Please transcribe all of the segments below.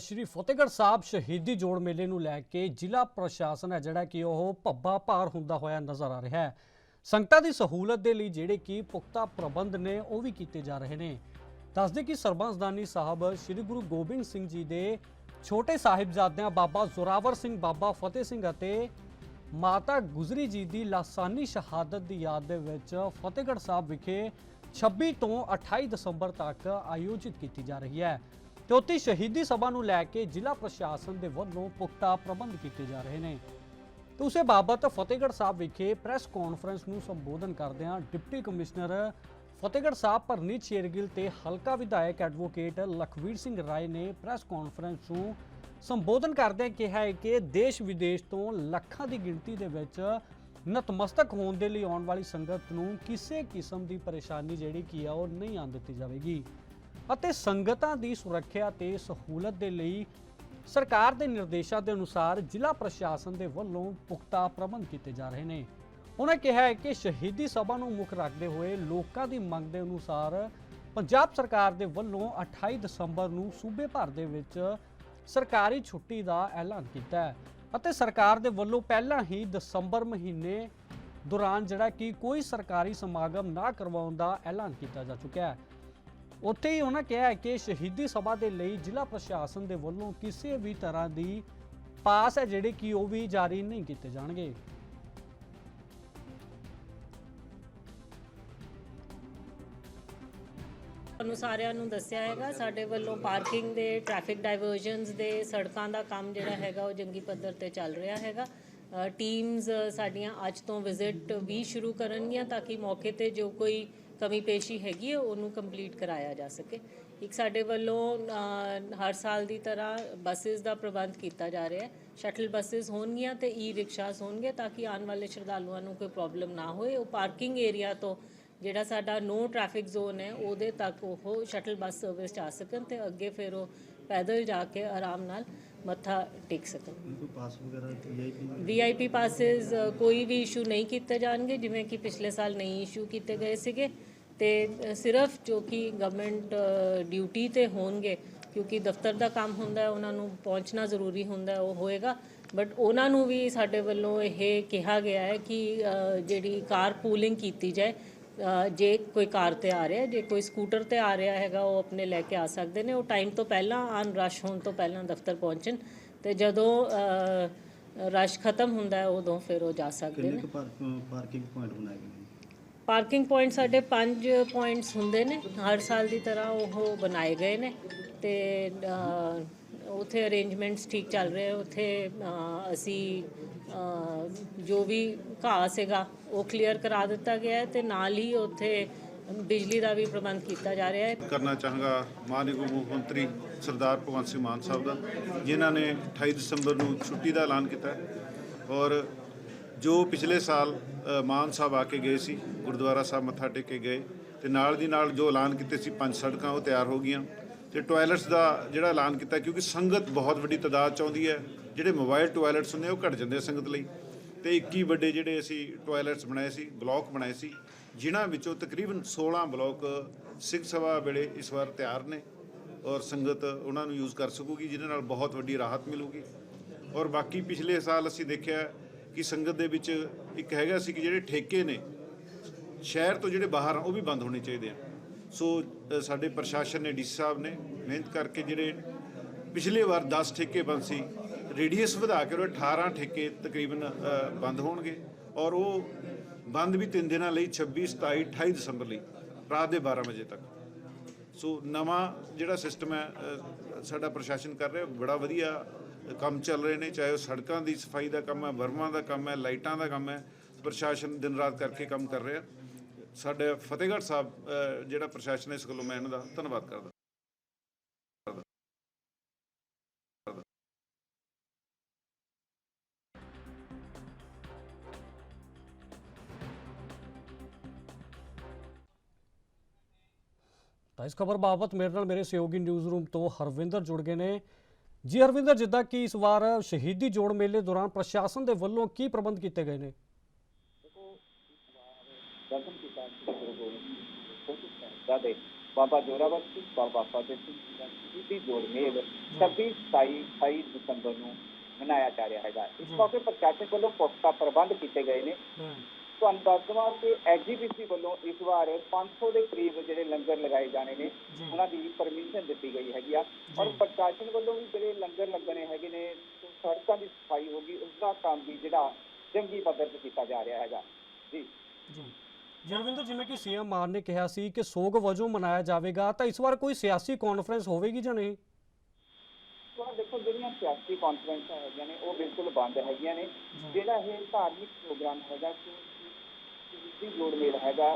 ਸ਼੍ਰੀ ਫਤਿਹਗੜ੍ਹ ਸਾਹਿਬ ਸ਼ਹੀਦੀ ਜੋੜ ਮੇਲੇ ਨੂੰ ਲੈ ਕੇ ਜ਼ਿਲ੍ਹਾ ਪ੍ਰਸ਼ਾਸਨ ਹੈ, ਜਿਹੜਾ ਕਿ ਉਹ ਭੱਬਾ ਭਾਰ ਹੁੰਦਾ ਹੋਇਆ ਨਜ਼ਰ ਆ ਰਿਹਾ ਹੈ। ਸੰਗਤਾਂ ਦੀ ਸਹੂਲਤ ਦੇ ਲਈ ਜਿਹੜੇ ਕਿ ਪੁਖਤਾ ਪ੍ਰਬੰਧ ਨੇ, ਉਹ ਵੀ ਕੀਤੇ ਜਾ ਰਹੇ ਨੇ। ਦੱਸਦੇ ਕਿ ਸਰਬੰਸਦਾਨੀ ਸਾਹਿਬ ਸ਼੍ਰੀ ਗੁਰੂ ਗੋਬਿੰਦ ਸਿੰਘ ਜੀ ਦੇ ਛੋਟੇ ਸਾਹਿਬਜ਼ਾਦਿਆਂ ਬਾਬਾ ਜ਼ੋਰਾਵਰ ਸਿੰਘ, ਬਾਬਾ ਫਤਿਹ ਸਿੰਘ ਅਤੇ ਮਾਤਾ ਗੁਜਰੀ ਜੀ ਦੀ ਲਾਸਾਨੀ ਸ਼ਹਾਦਤ ਦੀ ਯਾਦ ਦੇ ਵਿੱਚ ਫਤਿਹਗੜ੍ਹ ਸਾਹਿਬ ਵਿਖੇ 26 ਤੋਂ 28 ਦਸੰਬਰ ਤੱਕ ਆਯੋਜਿਤ ਕੀਤੀ ਜਾ ਰਹੀ ਹੈ। ਤੇ ਉੱਥੇ ਸ਼ਹੀਦੀ ਸਭਾ ਨੂੰ ਲੈ ਕੇ ਜ਼ਿਲ੍ਹਾ ਪ੍ਰਸ਼ਾਸਨ ਦੇ ਵੱਲੋਂ ਪੁਖਤਾ ਪ੍ਰਬੰਧ ਕੀਤੇ ਜਾ ਰਹੇ ਨੇ। ਤੇ ਉਸੇ ਬਾਬਤ ਫਤਿਹਗੜ੍ਹ ਸਾਹਿਬ ਵਿਖੇ ਪ੍ਰੈਸ ਕਾਨਫਰੰਸ ਨੂੰ ਸੰਬੋਧਨ ਕਰਦਿਆਂ ਡਿਪਟੀ ਕਮਿਸ਼ਨਰ ਫਤਿਹਗੜ੍ਹ ਸਾਹਿਬ ਪਰਨੀਤ ਸ਼ੇਰਗਿੱਲ ਤੇ ਹਲਕਾ ਵਿਧਾਇਕ ਐਡਵੋਕੇਟ ਲਖਵੀਰ ਸਿੰਘ ਰਾਏ ਨੇ ਪ੍ਰੈਸ ਕਾਨਫਰੰਸ ਨੂੰ ਸੰਬੋਧਨ ਕਰਦਿਆਂ ਕਿਹਾ ਹੈ ਕਿ ਦੇਸ਼ ਵਿਦੇਸ਼ ਤੋਂ ਲੱਖਾਂ ਦੀ ਗਿਣਤੀ ਦੇ ਵਿੱਚ ਨਤਮਸਤਕ ਹੋਣ ਦੇ ਲਈ ਆਉਣ ਵਾਲੀ ਸੰਗਤ ਨੂੰ ਕਿਸੇ ਕਿਸਮ ਦੀ ਪਰੇਸ਼ਾਨੀ ਜਿਹੜੀ ਕੀ ਆ ਉਹ ਨਹੀਂ ਆਉਣ ਦਿੱਤੀ ਜਾਵੇਗੀ। ਅਤੇ ਸੰਗਤਾਂ ਦੀ ਸੁਰੱਖਿਆ ਤੇ ਸਹੂਲਤ ਦੇ ਲਈ ਸਰਕਾਰ ਦੇ ਨਿਰਦੇਸ਼ਾਂ ਦੇ ਅਨੁਸਾਰ ਜ਼ਿਲ੍ਹਾ ਪ੍ਰਸ਼ਾਸਨ ਦੇ ਵੱਲੋਂ ਪੁਖਤਾ ਪ੍ਰਬੰਧ ਕੀਤੇ ਜਾ ਰਹੇ ਨੇ। ਉਹਨਾਂ ਕਿਹਾ ਹੈ ਕਿ ਸ਼ਹੀਦੀ ਸਭਾ ਨੂੰ ਮੁੱਖ ਰੱਖਦੇ ਹੋਏ ਲੋਕਾਂ ਦੀ ਮੰਗ ਦੇ ਅਨੁਸਾਰ ਪੰਜਾਬ ਸਰਕਾਰ ਦੇ ਵੱਲੋਂ 28 ਦਸੰਬਰ ਨੂੰ ਸੂਬੇ ਭਰ ਦੇ ਵਿੱਚ ਸਰਕਾਰੀ ਛੁੱਟੀ ਦਾ ਐਲਾਨ ਕੀਤਾ ਹੈ ਅਤੇ ਸਰਕਾਰ ਦੇ ਵੱਲੋਂ ਪਹਿਲਾਂ ਹੀ ਦਸੰਬਰ ਮਹੀਨੇ ਦੌਰਾਨ ਜਿਹੜਾ ਕਿ ਕੋਈ ਸਰਕਾਰੀ ਸਮਾਗਮ ਨਾ ਕਰਵਾਉਣ ਦਾ ਐਲਾਨ ਕੀਤਾ ਜਾ ਚੁੱਕਿਆ ਹੈ। ਉੱਥੇ ਹੀ ਉਹਨਾਂ ਕਿਹਾ ਹੈ ਕਿ ਸ਼ਹੀਦੀ ਸਭਾ ਦੇ ਲਈ ਜ਼ਿਲ੍ਹਾ ਪ੍ਰਸ਼ਾਸਨ ਦੇ ਵੱਲੋਂ ਕਿਸੇ ਵੀ ਤਰ੍ਹਾਂ ਦੀ ਪਾਸ ਹੈ ਜਿਹੜੇ ਕਿ ਉਹ ਵੀ ਜਾਰੀ ਨਹੀਂ ਕੀਤੇ ਜਾਣਗੇ। ਤੁਹਾਨੂੰ ਸਾਰਿਆਂ ਨੂੰ ਦੱਸਿਆ ਹੈਗਾ, ਸਾਡੇ ਵੱਲੋਂ ਪਾਰਕਿੰਗ ਦੇ, ਟ੍ਰੈਫਿਕ ਡਾਇਵਰਜਨਸ ਦੇ, ਸੜਕਾਂ ਦਾ ਕੰਮ ਜਿਹੜਾ ਹੈਗਾ ਉਹ ਜੰਗੀ ਪੱਧਰ ਤੇ ਚੱਲ ਰਿਹਾ ਹੈਗਾ। ਟੀਮਸ ਸਾਡੀਆਂ ਅੱਜ ਤੋਂ ਵਿਜ਼ਿਟ ਵੀ ਸ਼ੁਰੂ ਕਰਨਗੀਆਂ ਤਾਂ ਕਿ ਮੌਕੇ ਤੇ ਜੋ ਕੋਈ ਕਮੀ ਪੇਸ਼ੀ ਹੈਗੀ ਹੈ ਉਹਨੂੰ ਕੰਪਲੀਟ ਕਰਾਇਆ ਜਾ ਸਕੇ। ਇੱਕ ਸਾਡੇ ਵੱਲੋਂ ਹਰ ਸਾਲ ਦੀ ਤਰ੍ਹਾਂ ਬੱਸਸ ਦਾ ਪ੍ਰਬੰਧ ਕੀਤਾ ਜਾ ਰਿਹਾ ਹੈ। ਸ਼ਟਲ ਬੱਸਸ ਹੋਣਗੀਆਂ ਤੇ ਈ ਰਿਕਸ਼ਾਸ ਹੋਣਗੇ ਤਾਂ ਕਿ ਆਉਣ ਵਾਲੇ ਸ਼ਰਧਾਲੂਆਂ ਨੂੰ ਕੋਈ ਪ੍ਰੋਬਲਮ ਨਾ ਹੋਏ। ਉਹ ਪਾਰਕਿੰਗ ਏਰੀਆ ਤੋਂ ਜਿਹੜਾ ਸਾਡਾ ਨੋ ਟ੍ਰੈਫਿਕ ਜ਼ੋਨ ਹੈ ਉਹਦੇ ਤੱਕ ਉਹ ਸ਼ਟਲ ਬੱਸ ਸਰਵਿਸ ਚ ਆ ਸਕਣ ਤੇ ਅੱਗੇ ਫਿਰ ਉਹ ਪੈਦਲ ਜਾ ਕੇ ਆਰਾਮ ਨਾਲ ਮੱਥਾ ਟੇਕ ਸਕਣ। ਪਾਸ ਵਗੈਰਾ ਵੀਆਈਪੀ ਵੀਆਈਪੀ ਪਾਸਿਸ ਕੋਈ ਵੀ ਇਸ਼ੂ ਨਹੀਂ ਕੀਤੇ ਜਾਣਗੇ ਜਿਵੇਂ ਕਿ ਪਿਛਲੇ ਸਾਲ ਨਹੀਂ ਇਸ਼ੂ ਕੀਤੇ ਗਏ ਸੀਗੇ। ਤੇ ਸਿਰਫ ਜੋ ਕਿ ਗਵਰਨਮੈਂਟ ਡਿਊਟੀ ਤੇ ਹੋਣਗੇ ਕਿਉਂਕਿ ਦਫ਼ਤਰ ਦਾ ਕੰਮ ਹੁੰਦਾ ਉਹਨਾਂ ਨੂੰ ਪਹੁੰਚਣਾ ਜ਼ਰੂਰੀ ਹੁੰਦਾ ਉਹ ਹੋਏਗਾ। ਬਟ ਉਹਨਾਂ ਨੂੰ ਵੀ ਸਾਡੇ ਵੱਲੋਂ ਇਹ ਕਿਹਾ ਗਿਆ ਹੈ ਕਿ ਜਿਹੜੀ ਕਾਰ ਪੂਲਿੰਗ ਕੀਤੀ ਜਾਏ ਜੇ ਕੋਈ ਕਾਰ ਤੇ ਆ ਰਿਹਾ ਜੇ ਕੋਈ ਸਕੂਟਰ ਤੇ ਆ ਰਿਹਾ ਹੈਗਾ ਉਹ ਆਪਣੇ ਲੈ ਕੇ ਆ ਸਕਦੇ ਨੇ। ਉਹ ਟਾਈਮ ਤੋਂ ਪਹਿਲਾਂ ਆਨ ਰਸ਼ ਹੋਣ ਤੋਂ ਪਹਿਲਾਂ ਦਫ਼ਤਰ ਪਹੁੰਚਣ ਤੇ ਜਦੋਂ ਰਸ਼ ਖਤਮ ਹੁੰਦਾ ਹੈ ਉਦੋਂ ਫਿਰ ਉਹ ਜਾ ਸਕਦੇ ਨੇ। ਪਾਰਕਿੰਗ ਪੁਆਇੰਟ ਬਣਾਏ ਗਏ ਪਾਰਕਿੰਗ ਪੁਆਇੰਟ ਸਾਡੇ 5 ਪੁਆਇੰਟਸ ਹੁੰਦੇ ਨੇ। ਹਰ ਸਾਲ ਦੀ ਤਰ੍ਹਾਂ ਉਹ ਬਣਾਏ ਗਏ ਨੇ ਤੇ ਅ, ਉੱਥੇ ਅਰੇਂਜਮੈਂਟਸ ਠੀਕ ਚੱਲ ਰਹੇ ਉੱਥੇ ਅਸੀਂ ਜੋ ਵੀ ਘਾਹ ਸੀਗਾ ਉਹ ਕਲੀਅਰ ਕਰਾ ਦਿੱਤਾ ਗਿਆ ਹੈ ਤੇ ਨਾਲ ਹੀ ਉੱਥੇ ਬਿਜਲੀ ਦਾ ਵੀ ਪ੍ਰਬੰਧ ਕੀਤਾ ਜਾ ਰਿਹਾ ਹੈ। ਕਰਨਾ ਚਾਹਾਂਗਾ ਮਾਨਯੋਗ ਮੁੱਖ ਮੰਤਰੀ ਸਰਦਾਰ ਭਗਵੰਤ ਸਿੰਘ ਮਾਨ ਸਾਹਿਬ ਦਾ ਜਿਨ੍ਹਾਂ ਨੇ 28 ਦਸੰਬਰ ਨੂੰ ਛੁੱਟੀ ਦਾ ਐਲਾਨ ਕੀਤਾ ਔਰ ਜੋ ਪਿਛਲੇ ਸਾਲ ਮਾਨ ਸਾਹਿਬ ਆ ਕੇ ਗਏ ਸੀ ਗੁਰਦੁਆਰਾ ਸਾਹਿਬ ਮੱਥਾ ਟੇਕ ਕੇ ਗਏ ਤੇ ਨਾਲ ਦੀ ਨਾਲ ਜੋ ਐਲਾਨ ਕੀਤੇ ਸੀ ਪੰਜ ਸੜਕਾਂ ਉਹ ਤਿਆਰ ਹੋ ਗਈਆਂ। ਤੇ ਟਾਇਲਟਸ ਦਾ ਜਿਹੜਾ ਐਲਾਨ ਕੀਤਾ ਕਿਉਂਕਿ ਸੰਗਤ ਬਹੁਤ ਵੱਡੀ ਤਾਦਾਦ ਚ ਆਉਂਦੀ ਹੈ ਜਿਹੜੇ ਮੋਬਾਈਲ ਟਾਇਲਟਸ ਹੁੰਦੇ ਆ, ਉਹ ਘਟ ਜਾਂਦੇ ਆ ਸੰਗਤ ਲਈ। ਤੇ 21 ਵੱਡੇ ਜਿਹੜੇ ਅਸੀਂ ਟਾਇਲਟਸ ਬਣਾਏ ਸੀ ਬਲਾਕ ਬਣਾਏ ਸੀ ਜਿਨ੍ਹਾਂ ਵਿੱਚੋਂ ਤਕਰੀਬਨ 16 ਬਲਾਕ ਸਿੱਖ ਸਭਾ ਵੇਲੇ ਇਸ ਵਾਰ ਤਿਆਰ ਨੇ ਔਰ ਸੰਗਤ ਉਹਨਾਂ ਨੂੰ ਯੂਜ਼ ਕਰ ਸਕੂਗੀ ਜਿਹਦੇ ਨਾਲ ਬਹੁਤ ਵੱਡੀ ਰਾਹਤ ਮਿਲੂਗੀ। ਔਰ ਬਾਕੀ ਪਿਛਲੇ ਸਾਲ ਅਸੀਂ ਦੇਖਿਆ ਕਿ ਸੰਗਤ ਦੇ ਵਿੱਚ ਇੱਕ ਹੈਗਾ ਸੀ ਕਿ ਜਿਹੜੇ ਠੇਕੇ ਨੇ, ਸ਼ਹਿਰ ਤੋਂ ਜਿਹੜੇ ਬਾਹਰ ਆ, ਉਹ ਵੀ ਬੰਦ ਹੋਣੇ ਚਾਹੀਦੇ ਆ। ਸੋ ਸਾਡੇ ਪ੍ਰਸ਼ਾਸਨ ਨੇ ਡੀਸੀ ਸਾਹਿਬ ਨੇ ਮਿਹਨਤ ਕਰਕੇ ਜਿਹੜੇ ਪਿਛਲੇ ਵਾਰ 10 ਠੇਕੇ ਬੰਦ ਸੀ, ਰੇਡੀਅਸ ਵਧਾ ਕੇ ਉਹ 18 ਠੇਕੇ ਤਕਰੀਬਨ ਬੰਦ ਹੋਣਗੇ ਔਰ ਉਹ ਬੰਦ ਵੀ ਤਿੰਨ ਦਿਨਾਂ ਲਈ 26 27 28 ਦਸੰਬਰ ਲਈ, ਰਾਤ ਦੇ 12 ਵਜੇ ਤੱਕ। ਸੋ, ਨਵਾਂ ਜਿਹੜਾ ਸਿਸਟਮ ਹੈ ਸਾਡਾ ਪ੍ਰਸ਼ਾਸਨ ਕਰ ਰਿਹਾ, ਬੜਾ ਵਧੀਆ ਕੰਮ ਚੱਲ ਰਹੇ ਨੇ, ਚਾਹੇ ਉਹ ਸੜਕਾਂ ਦੀ ਸਫ਼ਾਈ ਦਾ ਕੰਮ ਹੈ, ਵਰਮਾਂ ਦਾ ਕੰਮ ਹੈ, ਲਾਈਟਾਂ ਦਾ ਕੰਮ ਹੈ, ਪ੍ਰਸ਼ਾਸਨ ਦਿਨ ਰਾਤ ਕਰਕੇ ਕੰਮ ਕਰ ਰਿਹਾ। ਸਾਡੇ ਫਤਿਹਗੜ੍ਹ ਸਾਹਿਬ ਜਿਹੜਾ ਪ੍ਰਸ਼ਾਸਨ ਹੈ, ਇਸ ਗੱਲੋਂ ਮੈਂ ਇਹਨਾਂ ਦਾ ਧੰਨਵਾਦ ਕਰਦਾ। ਤਾਂ ਇਸ ਖਬਰ ਬਾਬਤ ਮੇਰੇ ਨਾਲ ਮੇਰੇ ਸਹਿਯੋਗੀ ਨਿਊਜ਼ ਰੂਮ ਤੋਂ ਹਰਵਿੰਦਰ ਜੁੜ ਗਏ ਨੇ। ਜੀ ਹਰਵਿੰਦਰ ਜਿੱਦਾਂ ਕਿ ਇਸ ਵਾਰ ਸ਼ਹੀਦੀ ਜੋੜ ਮੇਲੇ ਦੌਰਾਨ ਪ੍ਰਸ਼ਾਸਨ ਦੇ ਵੱਲੋਂ ਕੀ ਪ੍ਰਬੰਧ ਕੀਤੇ ਗਏ ਨੇ? ਦਰਸ਼ਨ ਕੀਤਾ ਸ੍ਰੀ ਗੁਰੂ ਗੋਬਿੰਦ ਸਿੰਘ ਜੀ ਦੇ ਬਾਬਾ ਜੋਰਾਵਰ ਸਿੰਘ ਬਾਬਾ ਫਤਿਹ ਸਿੰਘ ਜੀ ਦਾ ਸ਼ਹੀਦੀ ਜੋੜ ਮੇਲ 26 27 28 ਦਸੰਬਰ ਨੂੰ ਮਨਾਇਆ ਜਾ ਰਿਹਾ ਹੈਗਾ। ਇਸ ਮੌਕੇ ਪ੍ਰਸ਼ਾਸਨ ਵੱਲੋਂ ਪੁਖਤਾ ਪ੍ਰਬੰਧ ਕੀਤੇ ਗਏ ਨੇ। ਤੁਹਾਨੂੰ ਦੱਸ ਦੇਵਾਂ ਕਿ ਐਗਜੀਪੀਸੀ ਵੱਲੋਂ ਇਸ ਵਾਰ 500 ਦੇ ਕਰੀਬ ਜਿਹੜੇ ਲੰਗਰ ਲਗਾਏ ਜਾਣੇ ਨੇ ਉਹਨਾਂ ਦੀ ਪਰਮਿਸ਼ਨ ਦਿੱਤੀ ਗਈ ਹੈਗੀ ਆ। ਔਰ ਪ੍ਰਸ਼ਾਸਨ ਵੱਲੋਂ ਵੀ ਜਿਹੜੇ ਲੰਗਰ ਲੱਗਣੇ ਹੈਗੇ ਨੇ ਸੜਕਾਂ ਦੀ ਸਫ਼ਾਈ ਹੋਗੀ ਉਸ ਦਾ ਕੰਮ ਵੀ ਜਿਹੜਾ ਜੰਗੀ ਪੱਧਰ ਤੇ ਕੀਤਾ ਜਾ ਰਿਹਾ ਹੈਗਾ। ਜੀ। ਜੀ। ਜਰਵਿੰਦਰ ਜਿਵੇਂ ਕਿ ਸੀਐਮ ਮਾਨ ਨੇ ਕਿਹਾ ਸੀ ਕਿ ਸੋਗ ਵਜੋਂ ਮਨਾਇਆ ਜਾਵੇਗਾ ਤਾਂ ਇਸ ਵਾਰ ਕੋਈ ਸਿਆਸੀ ਕਾਨਫਰੰਸ ਹੋਵੇਗੀ ਜਾਂ ਨਹੀਂ? ਦੇਖੋ ਜਿਹੜੀਆਂ ਸਿਆਸੀ ਕਾਨਫਰੰਸਾਂ ਹੈਗੀਆਂ ਨੇ ਉਹ ਬਿਲਕੁਲ ਬੰਦ ਹੈਗੀਆਂ ਨੇ। ਜਿਹੜਾ ਇਹ ਧਾਰਮਿਕ ਪ੍ਰੋਗਰਾਮ ਹੈਗਾ ਕਿ ਜੋੜ ਮੇਲ ਹੈਗਾ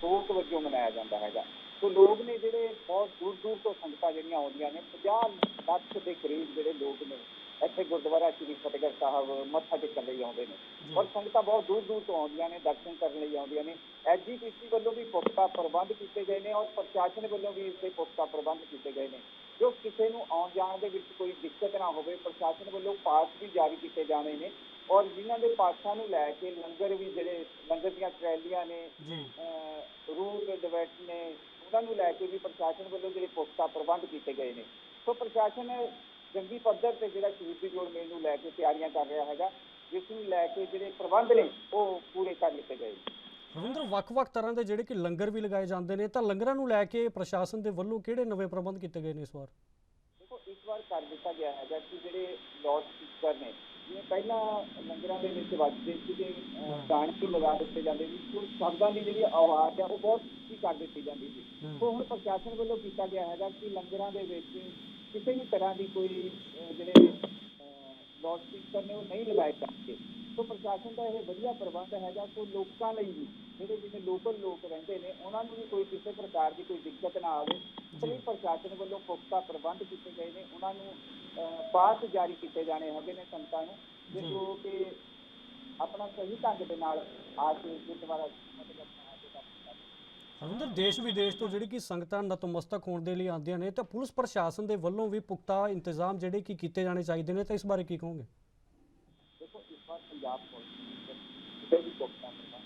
ਸੋਗ ਵਜੋਂ ਮਨਾਇਆ ਜਾਂਦਾ ਹੈਗਾ। ਸੋ ਲੋਕ ਨੇ ਜਿਹੜੇ ਬਹੁਤ ਦੂਰ ਦੂਰ ਤੋਂ ਸੰਗਤਾਂ ਜਿਹੜੀਆਂ ਆਉਂਦੀਆਂ ਨੇ 50 ਲੱਖ ਦੇ ਕਰੀਬ ਜਿਹੜੇ ਲੋਕ ਨੇ ਇੱਥੇ ਗੁਰਦੁਆਰਾ ਸ੍ਰੀ ਫਤਿਹਗੜ੍ਹ ਸਾਹਿਬ ਮੱਥਾ ਟੇਕਣ ਲਈ ਆਉਂਦੇ ਨੇ। ਔਰ ਸੰਗਤਾਂ ਬਹੁਤ ਦੂਰ ਦੂਰ ਤੋਂ ਆਉਂਦੀਆਂ ਨੇ ਦਰਸ਼ਨ ਕਰਨ ਲਈ ਆਉਂਦੀਆਂ ਨੇ। ਐਜੀਪੀਸੀ ਵੱਲੋਂ ਵੀ ਪੁਖਤਾ ਪ੍ਰਬੰਧ ਕੀਤੇ ਗਏ ਨੇ ਔਰ ਪ੍ਰਸ਼ਾਸਨ ਵੱਲੋਂ ਵੀ ਇਸ ਦੇ ਪੁਖਤਾ ਪ੍ਰਬੰਧ ਕੀਤੇ ਗਏ ਨੇ। ਜੋ ਕਿਸੇ ਨੂੰ ਆਉਣ ਜਾਣ ਦੇ ਵਿੱਚ ਕੋਈ ਦਿੱਕਤ ਨਾ ਹੋਵੇ ਪ੍ਰਸ਼ਾਸਨ ਵੱਲੋਂ ਪਾਸ ਵੀ ਜਾਰੀ ਕੀਤੇ ਜਾਣੇ ਨੇ। ਔਰ ਜਿਨ੍ਹਾਂ ਦੇ ਪਾਸਾਂ ਨੂੰ ਲੈ ਕੇ ਲੰਗਰ ਵੀ ਜਿਹੜੇ ਲੰਗਰ ਦੀਆਂ ਟਰੈਲੀਆਂ ਨੇ ਜੀ। ਰੂਟ ਡਿਬੇਟ ਨੇ ਉਹਨਾਂ ਨੂੰ ਲੈ ਕੇ ਵੀ ਪ੍ਰਸ਼ਾਸਨ ਵੱਲੋਂ ਜਿਹੜੇ ਪੁਖਤਾ ਪ੍ਰਬੰਧ ਕੀਤੇ ਗਏ ਨੇ। ਸੋ ਪ੍ਰਸ਼ਾਸਨ ਜੰਗੀ ਪੱਧਰ ਤੇ ਜਿਹੜਾ ਸ਼ਹੀਦੀ ਜੋੜ ਮੇਲ ਨੂੰ ਲੈ ਕੇ ਤਿਆਰੀਆਂ ਕਰ ਰਿਹਾ ਹੈਗਾ ਜਿਸ ਨੂੰ ਲੈ ਕੇ ਜਿਹੜੇ ਪ੍ਰਬੰਧ ਨੇ ਉਹ ਪੂਰੇ ਕਰ ਲਿੱਤੇ ਗਏ ਰਵਿੰਦਰ ਵੱਖ-ਵੱਖ ਤਰ੍ਹਾਂ ਦੇ ਜਿਹੜੇ ਕਿ ਲੰਗਰ ਵੀ ਲਗਾਏ ਜਾਂਦੇ ਨੇ ਤਾਂ ਲੰਗਰਾਂ ਨੂੰ ਲੈ ਕੇ ਪ੍ਰਸ਼ਾਸਨ ਦੇ ਵੱਲੋਂ ਕਿਹੜੇ ਨਵੇਂ ਪ੍ਰਬੰਧ ਕੀਤੇ ਗਏ ਨੇ ਇਸ ਵਾਰ? ਦੇਖੋ ਇਸ ਵਾਰ ਕਰ ਦਿੱਤਾ ਗਿਆ ਹੈਗਾ ਕਿ ਜਿਹੜੇ ਲਾਊਡ ਸਪੀਕਰ ਨੇ ਜਿਵੇਂ ਪਹਿਲਾਂ ਲੰਗਰਾਂ ਦੇ ਵਿੱਚ ਵੱਜਦੇ ਸੀਗੇ ਵੀ ਲਗਾ ਦਿੱਤੇ ਜਾਂਦੇ ਸੀ। ਸੋ ਸ਼ਬਦਾਂ ਦੀ ਜਿਹੜੀ ਆਵਾਜ਼ ਆ ਉਹ ਬਹੁਤ ਉੱਚੀ ਕਰ ਦਿੱਤੀ ਜਾਂਦੀ ਸੀ। ਸੋ ਹੁਣ ਪ੍ਰਸ਼ਾਸਨ ਵੱਲੋਂ ਕੀਤਾ ਗਿਆ ਹੈਗਾ ਕਿ ਲੰਗਰਾਂ ਦੇ ਵਿੱਚ ਕਿਸੇ ਵੀ ਤਰ੍ਹਾਂ ਦੀ ਕੋਈ ਜਿਹੜੇ ਲਾਊਡ ਸਪੀਕਰ ਨੇ ਉਹ ਨਹੀਂ ਲਗਾਏ ਜਾਣਗੇ। ਸੋ ਪ੍ਰਸ਼ਾਸਨ ਦਾ ਇਹ ਵਧੀਆ ਪ੍ਰਬੰਧ ਹੈਗਾ ਸੋ ਲੋਕਾਂ ਲਈ ਵੀ ਜਿਹੜੇ ਜਿਵੇਂ ਲੋਕਲ ਲੋਕ ਰਹਿੰਦੇ ਨੇ ਉਹਨਾਂ ਨੂੰ ਵੀ ਕੋਈ ਕਿਸੇ ਪ੍ਰਕਾਰ ਦੀ ਕੋਈ ਦਿੱਕਤ ਨਾ ਆਵੇ। ਲਈ ਪ੍ਰਸ਼ਾਸਨ ਵੱਲੋਂ ਪੁਖਤਾ ਪ੍ਰਬੰਧ ਕੀਤੇ ਗਏ ਨੇ। ਉਹਨਾਂ ਨੂੰ ਪਾਸ ਜਾਰੀ ਕੀਤੇ ਜਾਣੇ ਹੈਗੇ ਨੇ ਸੰਗਤਾਂ ਨੂੰ ਜੇ। ਜੋ ਕਿ ਆਪਣਾ ਸਹੀ ਢੰਗ ਦੇ ਨਾਲ ਆ ਕੇ ਦੇ ਕਰਨ ਰਵਿੰਦਰ ਦੇਸ਼ ਵਿਦੇਸ਼ ਤੋਂ ਜਿਹੜੀ ਕਿ ਸੰਗਤਾਂ ਨਤਮਸਤਕ ਹੋਣ ਦੇ ਲਈ ਆਉਂਦੀਆਂ ਨੇ ਤਾਂ ਪੁਲਿਸ ਪ੍ਰਸ਼ਾਸਨ ਦੇ ਵੱਲੋਂ ਵੀ ਪੁਖਤਾ ਇੰਤਜ਼ਾਮ ਜਿਹੜੇ ਕਿ ਕੀਤੇ ਜਾਣੇ ਚਾਹੀਦੇ ਨੇ ਤਾਂ ਇਸ ਬਾਰੇ ਕੀ ਕਹੋਗੇ? ਦੇਖੋ ਇਸ ਵਾਰ ਪੰਜਾਬ ਪੁਲਿਸ ਕਿਤੇ ਵੀ ਪੁਖਤਾ ਪ੍ਰਬੰਧ